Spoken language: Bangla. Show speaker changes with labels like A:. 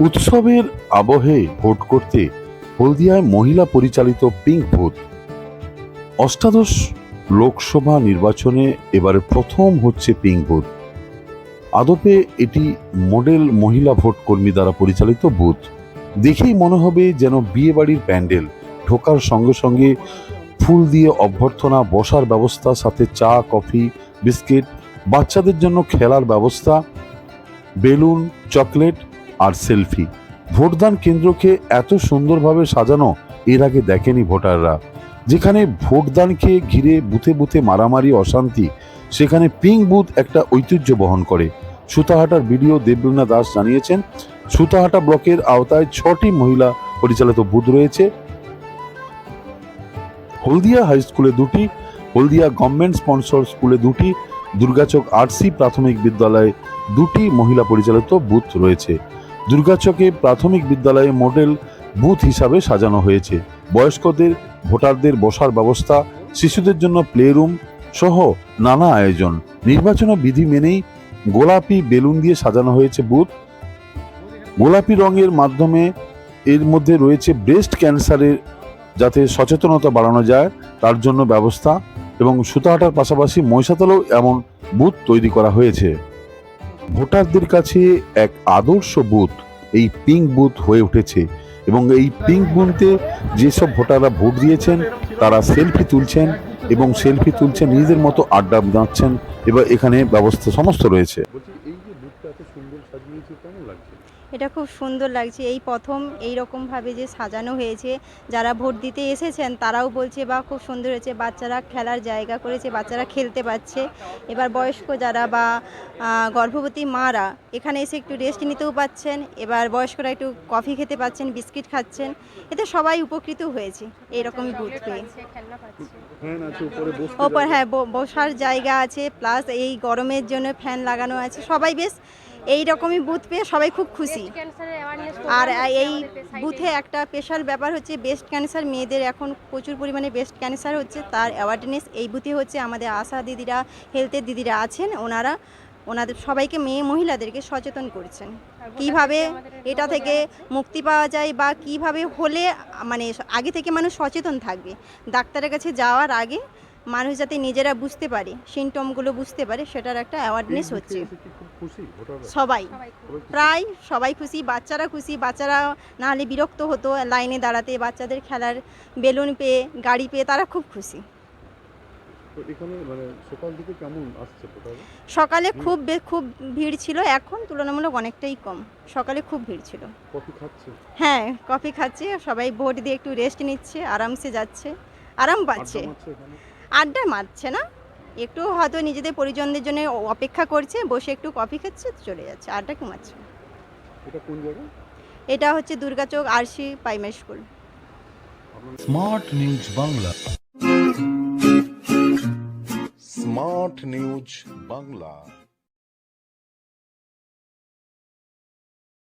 A: উৎসবের আবহে ভোট করতে হলদিয়ায় মহিলা পরিচালিত পিঙ্ক ভোট। অষ্টাদশ লোকসভা নির্বাচনে এবারে প্রথম হচ্ছে পিঙ্ক ভোট। আদপে এটি মডেল মহিলা ভোট কর্মী দ্বারা পরিচালিত বুথ। দেখেই মনে হবে যেন বিয়ে বাড়ির প্যান্ডেল। ঢোকার সঙ্গে সঙ্গে ফুল দিয়ে অভ্যর্থনা, বসার ব্যবস্থা, সাথে চা, কফি, বিস্কিট, বাচ্চাদের জন্য খেলার ব্যবস্থা, বেলুন, চকলেট আর সেলফি। ভোটদান কেন্দ্রকে এত সুন্দরভাবে সাজানো এর আগে দেখেনি ভোটাররা। যেখানে ভোটদানকে ঘিরে বুথে বুথে মারামারি, অশান্তি, সেখানে পিঙ্ক বুথ একটা ঐতিহ্য বহন করে। সুতাহাটার ভিডিও দেবলুনা দাস জানিয়েছেন, সুতাহাটা ব্লকের আওতায় ছটি মহিলা পরিচালিত বুথ রয়েছে। হলদিয়া হাই স্কুলে দুটি, হলদিয়া গভর্নমেন্ট স্পন্সর স্কুলে দুটি, দুর্গাচক আরসি প্রাথমিক বিদ্যালয়ে দুটি মহিলা পরিচালিত বুথ রয়েছে। দুর্গাচকে প্রাথমিক বিদ্যালয়ে মডেল বুথ হিসাবে সাজানো হয়েছে। বয়স্কদের, ভোটারদের বসার ব্যবস্থা, শিশুদের জন্য প্লে রুম সহ নানা আয়োজন। নির্বাচন বিধি মেনেই গোলাপি বেলুন দিয়ে সাজানো হয়েছে বুথ। গোলাপি রঙের মাধ্যমে এর মধ্যে রয়েছে ব্রেস্ট ক্যান্সারের যাতে সচেতনতা বাড়ানো যায়, তার জন্য ব্যবস্থা এবং সুতাহাটার পাশাপাশি মহিষাতলেও এমন বুথ তৈরি করা হয়েছে। ভোটারদের কাছে এক আদর্শ বুথ, এই পিঙ্ক বুথ হয়ে উঠেছে এবং এই পিঙ্ক বুথে যেসব ভোটাররা ভোট দিয়েছেন, তারা সেলফি তুলছেন এবং সেলফি তুলছেন, নিজেদের মতো আড্ডা দাঁড়াচ্ছেন এবার এখানে ব্যবস্থা সমস্ত রয়েছে
B: বলছি এই যে বুথটা এত সুন্দর সাজিয়েছে কেমন লাগছে
C: এটা খুব সুন্দর লাগছে। এই প্রথম এই রকমভাবে যে সাজানো হয়েছে, যারা ভোট দিতে এসেছেন তারাও বলছে বা খুব সুন্দর হয়েছে। বাচ্চারা খেলার জায়গা করেছে, বাচ্চারা খেলতে পারছে। এবার বয়স্ক যারা বা গর্ভবতী মারা, এখানে এসে একটু রেস্ট নিতেও পাচ্ছেন। এবার বয়স্করা একটু কফি খেতে পাচ্ছেন, বিস্কিট খাচ্ছেন। এতে সবাই উপকৃত হয়েছে এইরকমই বুথ পেয়ে। ওপর হ্যাঁ বসার জায়গা আছে প্লাস এই গরমের জন্য ফ্যান লাগানো আছে। সবাই বেশ এই রকমই বুথ পেয়ে সবাই খুব খুশি। আর এই বুথে একটা স্পেশাল ব্যাপার হচ্ছে ব্রেস্ট ক্যান্সার মেয়েদের এখন প্রচুর পরিমাণে ব্রেস্ট ক্যান্সার হচ্ছে তার অ্যাওয়ারনেস এই বুথে হচ্ছে আমাদের আশা দিদিরা হেলথের দিদিরা আছেন ওনারা ওনাদের সবাইকে মেয়ে মহিলাদেরকে সচেতন করছেন। কীভাবে এটা থেকে মুক্তি পাওয়া যায় বা কীভাবে হলে মানে আগে থেকে মানুষ সচেতন থাকবে। ডাক্তারের কাছে যাওয়ার আগে মানুষ যাতে নিজেরা বুঝতে পারে সিমটমগুলো বুঝতে পারে সেটার একটা অ্যাওয়ারনেস হচ্ছে।
B: খুব খুশি
C: সবাই।
B: সবাই
C: প্রায় সবাই খুশি বাচ্চারা খুশি বাচ্চারা না হলে বিরক্ত হতো লাইনে দাঁড়াতে বাচ্চাদের খেলার বেলুন পেয়ে গাড়ি পেয়ে তারা খুব খুশি।
B: মানে সকাল থেকে কেমন আসছে ভোটাররা?
C: সকালে খুব বে- খুব ভিড় ছিল এখন তুলনামূলক অনেকটাই কম। সকালে খুব ভিড় ছিল।
B: কফি খাচ্ছে?
C: হ্যাঁ কফি খাচ্ছে সবাই ভোট দিয়ে একটু রেস্ট নিচ্ছে আরামসে যাচ্ছে আরাম পাচ্ছে।
B: আড্ডা মারছে এখানে?
C: আড্ডা মারছে না একটু হয়তো নিজেদের পরিজনদের জন্য অপেক্ষা করছে বসে একটু কফি খাচ্ছে চলে যাচ্ছে আড্ডা কি মারছে
B: এটা কোন জায়গা?
C: এটা হচ্ছে Durgachak RC primary school
D: smart news Bangla
E: smart news Bangla